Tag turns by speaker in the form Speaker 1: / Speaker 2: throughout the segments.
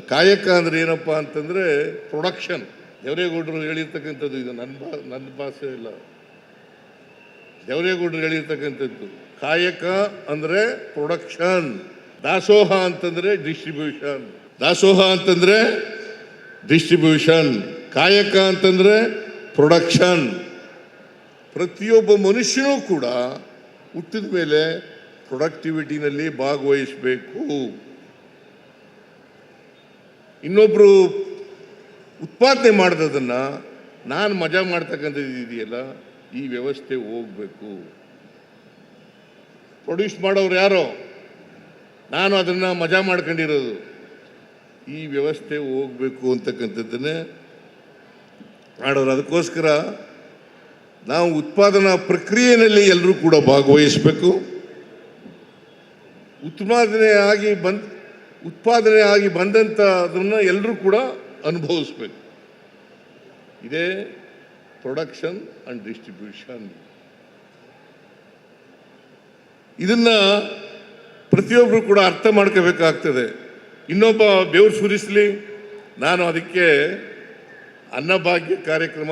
Speaker 1: ಕಾಯಕ ಅಂದ್ರೆ ಏನಪ್ಪ ಅಂತಂದ್ರೆ ಪ್ರೊಡಕ್ಷನ್ ದೇವರೇಗೌಡರು ಹೇಳಿರ್ತಕ್ಕಂಥದ್ದು ಇದು. ನನ್ನ ಬಾ, ನನ್ನ ಭಾಷೆ ಇಲ್ಲ. ದೇವರೇಗೌಡರು ಹೇಳಿರ್ತಕ್ಕಂಥದ್ದು. ಕಾಯಕ ಅಂದ್ರೆ ಪ್ರೊಡಕ್ಷನ್ ದಾಸೋಹ ಅಂತಂದ್ರೆ ಡಿಸ್ಟ್ರಿಬ್ಯೂಷನ್ ದಾಸೋಹ ಅಂತಂದ್ರೆ ಡಿಸ್ಟ್ರಿಬ್ಯೂಷನ್ ಕಾಯಕ ಅಂತಂದ್ರೆ ಪ್ರೊಡಕ್ಷನ್ ಪ್ರತಿಯೊಬ್ಬ ಮನುಷ್ಯನೂ ಕೂಡ ಹುಟ್ಟಿದ ಮೇಲೆ ಪ್ರೊಡಕ್ಟಿವಿಟಿನಲ್ಲಿ ಭಾಗವಹಿಸಬೇಕು. ಇನ್ನೊಬ್ರು ಉತ್ಪಾದನೆ ಮಾಡಿದದನ್ನು ನಾನು ಮಜಾ ಮಾಡ್ತಕ್ಕಂಥದ್ದು ಇದೆಯಲ್ಲ, ಈ ವ್ಯವಸ್ಥೆ ಹೋಗಬೇಕು. ಪ್ರೊಡ್ಯೂಸ್ ಮಾಡೋರು ಯಾರೋ, ನಾನು ಅದನ್ನು ಮಜಾ ಮಾಡ್ಕೊಂಡಿರೋದು. ಈ ವ್ಯವಸ್ಥೆ ಹೋಗಬೇಕು ಅಂತಕ್ಕಂಥದ್ದನ್ನೇ ಮಾಡೋರು. ಅದಕ್ಕೋಸ್ಕರ ನಾವು ಉತ್ಪಾದನಾ ಪ್ರಕ್ರಿಯೆಯಲ್ಲಿ ಎಲ್ಲರೂ ಕೂಡ ಭಾಗವಹಿಸಬೇಕು. ಉತ್ಪಾದನೆ ಆಗಿ ಬಂದ್ ಉತ್ಪಾದನೆ ಆಗಿ ಬಂದಂಥ ಅದನ್ನು ಎಲ್ಲರೂ ಕೂಡ ಅನುಭವಿಸ್ಬೇಕು. ಇದೇ ಪ್ರೊಡಕ್ಷನ್ ಆ್ಯಂಡ್ ಡಿಸ್ಟ್ರಿಬ್ಯೂಷನ್ ಇದನ್ನ ಪ್ರತಿಯೊಬ್ಬರು ಕೂಡ ಅರ್ಥ ಮಾಡ್ಕೋಬೇಕಾಗ್ತದೆ. ಇನ್ನೊಬ್ಬ ಬೆವರು ಸುರಿಸಲಿ ನಾನು ಅದಕ್ಕೆ ಅನ್ನಭಾಗ್ಯ ಕಾರ್ಯಕ್ರಮ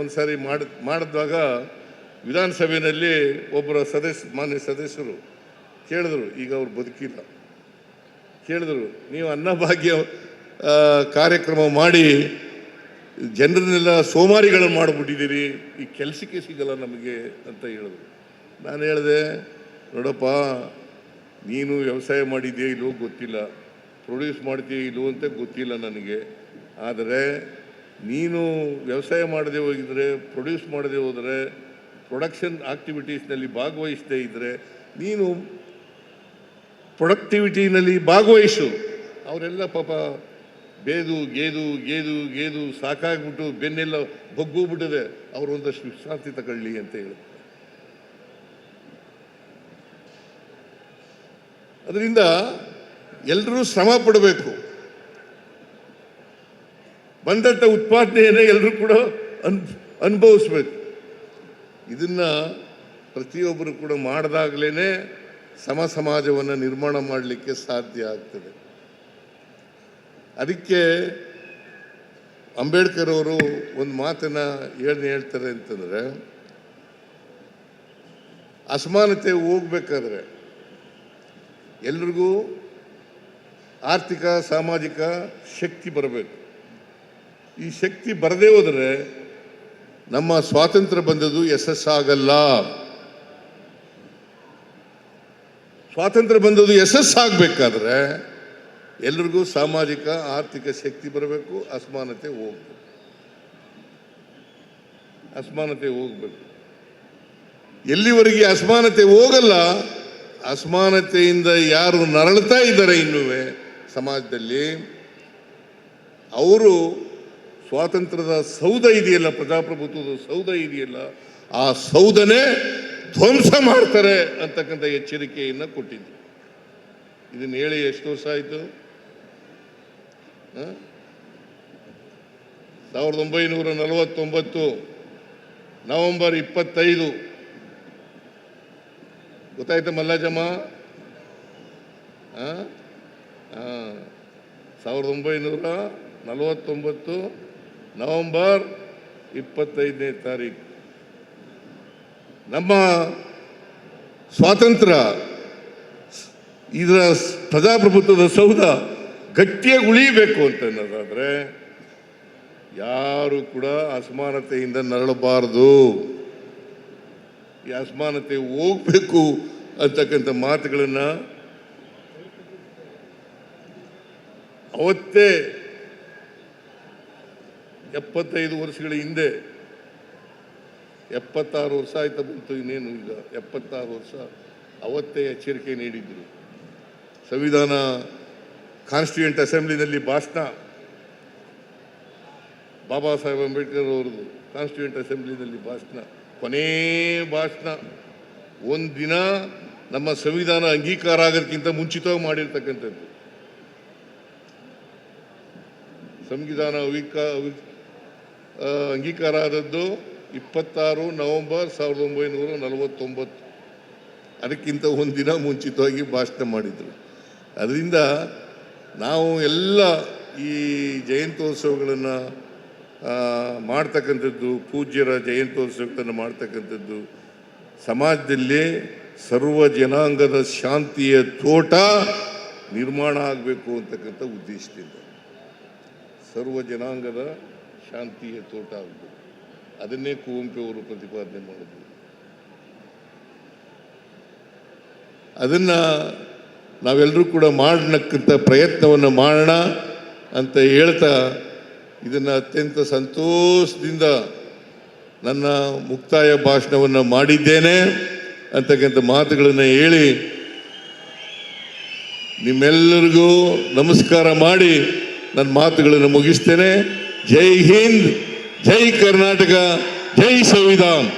Speaker 1: ಒಂದ್ಸಾರಿ ಮಾಡಿ ಮಾಡಿದಾಗ ವಿಧಾನಸಭೆಯಲ್ಲಿ ಒಬ್ಬರ ಸದಸ್ಯ, ಮಾನ್ಯ ಸದಸ್ಯರು ಕೇಳಿದ್ರು, ಈಗ ಅವ್ರು ಬದುಕಿಲ್ಲ. ಕೇಳಿದ್ರು, ನೀವು ಅನ್ನಭಾಗ್ಯ ಕಾರ್ಯಕ್ರಮ ಮಾಡಿ, ಜನರನ್ನೆಲ್ಲ ಸೋಮಾರಿಗಳನ್ನು ಮಾಡಿಬಿಟ್ಟಿದ್ದೀರಿ, ಈ ಕೆಲಸಕ್ಕೆ ಸಿಗಲ್ಲ ನಮಗೆ, ಅಂತ ಹೇಳಿದ್ರು. ನಾನು ಹೇಳಿದೆ, ನೋಡಪ್ಪ, ನೀನು ವ್ಯವಸಾಯ ಮಾಡಿದ್ಯಾ ಇಲ್ಲೋ ಗೊತ್ತಿಲ್ಲ ಪ್ರೊಡ್ಯೂಸ್ ಮಾಡ್ತೀಯ ಇಲ್ಲೋ ಅಂತ ಗೊತ್ತಿಲ್ಲ ನನಗೆ. ಆದರೆ, ನೀನು ವ್ಯವಸಾಯ ಮಾಡದೆ ಹೋಗಿದ್ರೆ ಪ್ರೊಡ್ಯೂಸ್ ಮಾಡದೆ ಹೋದರೆ ಪ್ರೊಡಕ್ಷನ್ ಆಕ್ಟಿವಿಟೀಸ್ನಲ್ಲಿ ಭಾಗವಹಿಸದೇ ಇದ್ದರೆ ನೀನು ಪ್ರೊಡಕ್ಟಿವಿಟಿನಲ್ಲಿ ಭಾಗವಹಿಸು. ಅವರೆಲ್ಲ ಪಾಪ ಬೇದು, ಗೇದು ಗೇದು ಗೇದು ಸಾಕಾಗ್ಬಿಟ್ಟು ಬೆನ್ನೆಲ್ಲ ಬಗ್ಗೋಗ್ಬಿಟ್ಟಿದೆ. ಅವರು ಒಂದಷ್ಟು ವಿಶ್ರಾಂತಿ ತಗೊಳ್ಳಿ ಅಂತ ಹೇಳಿ. ಅದರಿಂದ ಎಲ್ಲರೂ ಶ್ರಮ ಪಡಬೇಕು. ಬಂದಂಥ ಉತ್ಪಾದನೆಯನ್ನು ಎಲ್ಲರೂ ಕೂಡ ಅನ್, ಅನುಭವಿಸ್ಬೇಕು. ಇದನ್ನು ಪ್ರತಿಯೊಬ್ಬರು ಕೂಡ ಮಾಡಿದಾಗಲೇ ಸಮ ಸಮಾಜವನ್ನು ನಿರ್ಮಾಣ ಮಾಡಲಿಕ್ಕೆ ಸಾಧ್ಯ ಆಗ್ತದೆ. ಅದಕ್ಕೆ ಅಂಬೇಡ್ಕರ್ ಅವರು ಒಂದು ಮಾತನ್ನ ಏನು ಹೇಳ್ತಾರೆ ಅಂತಂದ್ರೆ, ಅಸಮಾನತೆ ಹೋಗ್ಬೇಕಾದ್ರೆ ಎಲ್ರಿಗೂ ಆರ್ಥಿಕ, ಸಾಮಾಜಿಕ ಶಕ್ತಿ ಬರಬೇಕು. ಈ ಶಕ್ತಿ ಬರದೇ ಹೋದರೆ ನಮ್ಮ ಸ್ವಾತಂತ್ರ್ಯ ಬಂದದ್ದು ಯಶಸ್ಸಾಗಲ್ಲ ಸ್ವಾತಂತ್ರ್ಯ ಬಂದದ್ದು ಯಶಸ್ಸಾಗಬೇಕಾದ್ರೆ ಎಲ್ರಿಗೂ ಸಾಮಾಜಿಕ, ಆರ್ಥಿಕ ಶಕ್ತಿ ಬರಬೇಕು, ಅಸಮಾನತೆ ಹೋಗ್ಬೇಕು. ಅಸಮಾನತೆ ಹೋಗ್ಬೇಕು. ಎಲ್ಲಿವರೆಗೆ ಅಸಮಾನತೆ ಹೋಗಲ್ಲ, ಅಸಮಾನತೆಯಿಂದ ಯಾರು ನರಳ್ತಾ ಇದ್ದಾರೆ ಇನ್ನುವೆ ಸಮಾಜದಲ್ಲಿ, ಅವರು ಸ್ವಾತಂತ್ರ್ಯದ ಸೌಧ ಇದೆಯಲ್ಲ, ಪ್ರಜಾಪ್ರಭುತ್ವದ ಸೌಧ ಇದೆಯಲ್ಲ, ಆ ಸೌಧನೇ ಧ್ವಂಸ ಮಾಡ್ತಾರೆ ಅಂತಕ್ಕಂಥ ಎಚ್ಚರಿಕೆಯನ್ನು ಕೊಟ್ಟಿದ್ದೆ. ಇದನ್ನು ಹೇಳಿ ಎಷ್ಟು ವರ್ಷ ಆಯಿತು? ಸಾವಿರದ ಒಂಬೈನೂರ ನಲವತ್ತೊಂಬತ್ತು ನವೆಂಬರ್ ಇಪ್ಪತ್ತೈದು. ಗೊತ್ತಾಯ್ತಾ ಮಲ್ಲಾಜಮ್ಮ. ಸಾವಿರದ ಒಂಬೈನೂರ ನಲವತ್ತೊಂಬತ್ತು ನವೆಂಬರ್ ಇಪ್ಪತ್ತೈದನೇ ತಾರೀಕು. ನಮ್ಮ ಸ್ವಾತಂತ್ರ್ಯ ಇದರ ಪ್ರಜಾಪ್ರಭುತ್ವದ ಸೌಧ ಗಟ್ಟಿಯಾಗಿ ಉಳಿಯಬೇಕು ಅಂತ ಅನ್ನೋದಾದರೆ ಯಾರು ಕೂಡ ಅಸಮಾನತೆಯಿಂದ ನರಳಬಾರದು. ಈ ಅಸಮಾನತೆ ಹೋಗ್ಬೇಕು ಅಂತಕ್ಕಂಥ ಮಾತುಗಳನ್ನು ಅವತ್ತೇ ಎಪ್ಪತ್ತೈದು ವರ್ಷಗಳ ಹಿಂದೆ ಎಪ್ಪತ್ತಾರು ವರ್ಷ ಆಯ್ತಾ ಬಂತು, ಇನ್ನೇನು ಈಗ ಎಪ್ಪತ್ತಾರು ವರ್ಷ ಅವತ್ತೇ ಎಚ್ಚರಿಕೆ ನೀಡಿದ್ರು. ಸಂವಿಧಾನ ಕಾನ್ಸ್ಟಿಟ್ಯೂಂಟ್ ಅಸೆಂಬ್ಲಿನಲ್ಲಿ ಭಾಷಣ. ಬಾಬಾ ಸಾಹೇಬ್ ಅಂಬೇಡ್ಕರ್ ಅವರದು ಕಾನ್ಸ್ಟಿಟ್ಯೂಂಟ್ ಅಸೆಂಬ್ಲಿನಲ್ಲಿ ಭಾಷಣ. ಕೊನೇ ಭಾಷಣ. ದಿನ ನಮ್ಮ ಸಂವಿಧಾನ ಅಂಗೀಕಾರ ಆಗೋದಕ್ಕಿಂತ ಮುಂಚಿತವಾಗಿ ಮಾಡಿರ್ತಕ್ಕಂಥದ್ದು. ಸಂವಿಧಾನ ಅಂಗೀಕಾರ ಆದದ್ದು ಇಪ್ಪತ್ತಾರು ನವೆಂಬರ್ ಸಾವಿರದ ಒಂಬೈನೂರ ನಲವತ್ತೊಂಬತ್ತು. ಅದಕ್ಕಿಂತ ಒಂದು ದಿನ ಮುಂಚಿತವಾಗಿ ಭಾಷಣ ಮಾಡಿದರು. ಅದರಿಂದ ನಾವು ಎಲ್ಲ ಈ ಜಯಂತ್ಯೋತ್ಸವಗಳನ್ನು ಮಾಡ್ತಕ್ಕಂಥದ್ದು, ಪೂಜ್ಯರ ಜಯಂತ್ಯೋತ್ಸವಗಳನ್ನು ಮಾಡ್ತಕ್ಕಂಥದ್ದು, ಸಮಾಜದಲ್ಲಿ ಸರ್ವ ಜನಾಂಗದ ಶಾಂತಿಯ ತೋಟ ನಿರ್ಮಾಣ ಆಗಬೇಕು ಅಂತಕ್ಕಂಥ ಉದ್ದೇಶದಿಂದ. ಸರ್ವ ಜನಾಂಗದ ಶಾಂತಿಯ ತೋಟ ಆಗಬೇಕು. ಅದನ್ನೇ ಕುವೆಂಪು ಅವರು ಪ್ರತಿಪಾದನೆ ಮಾಡಿದ್ರು. ಅದನ್ನು ನಾವೆಲ್ಲರೂ ಕೂಡ ಮಾಡಕ್ಕಂಥ ಪ್ರಯತ್ನವನ್ನು ಮಾಡೋಣ ಅಂತ ಹೇಳ್ತಾ ಇದನ್ನು ಅತ್ಯಂತ ಸಂತೋಷದಿಂದ ನನ್ನ ಮುಕ್ತಾಯ ಭಾಷಣವನ್ನು ಮಾಡಿದ್ದೇನೆ ಅಂತಕ್ಕಂಥ ಮಾತುಗಳನ್ನು ಹೇಳಿ ನಿಮ್ಮೆಲ್ಲರಿಗೂ ನಮಸ್ಕಾರ ಮಾಡಿ ನನ್ನ ಮಾತುಗಳನ್ನು ಮುಗಿಸ್ತೇನೆ. ಜೈ ಹಿಂದ್! ಜೈ ಕರ್ನಾಟಕ ಜೈ ಸಂವಿಧಾನ್